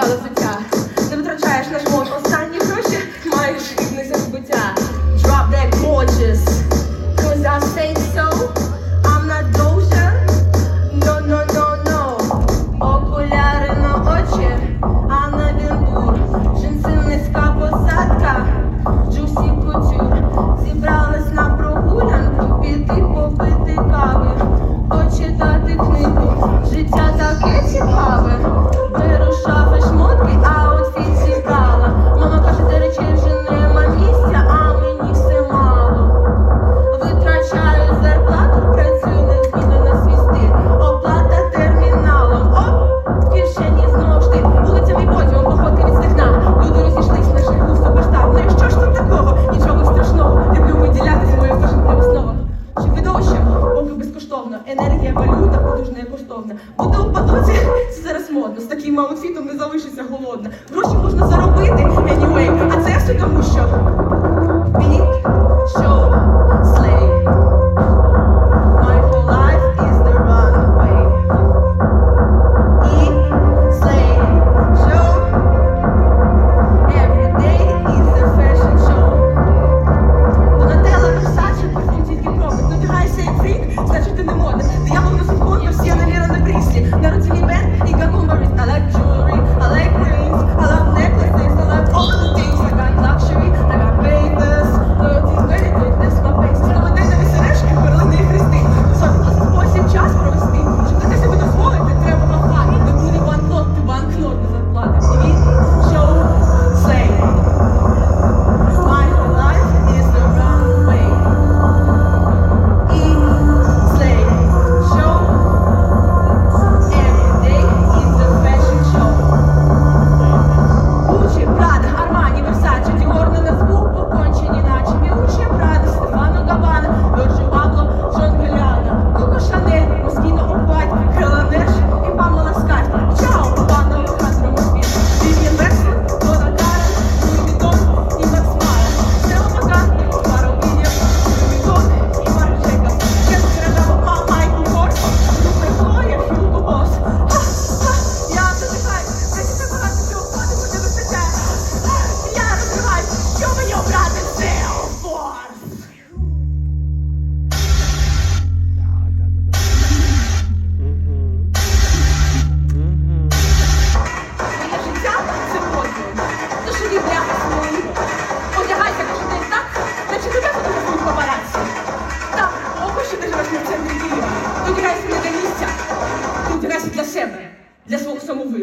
придбала взуття. Ти витрачаєш наш таким аутфітом не залишиться голодна. Гроші можна заробити, anyway, а це все тому, що.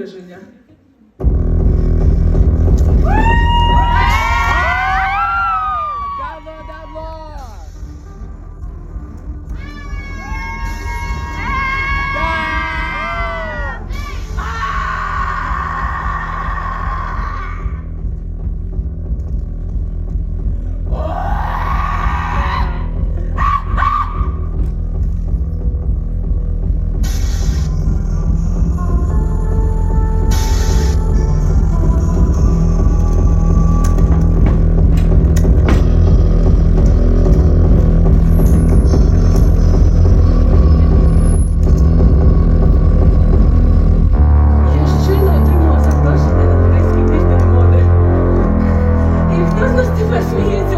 瞬间 тебе сміється.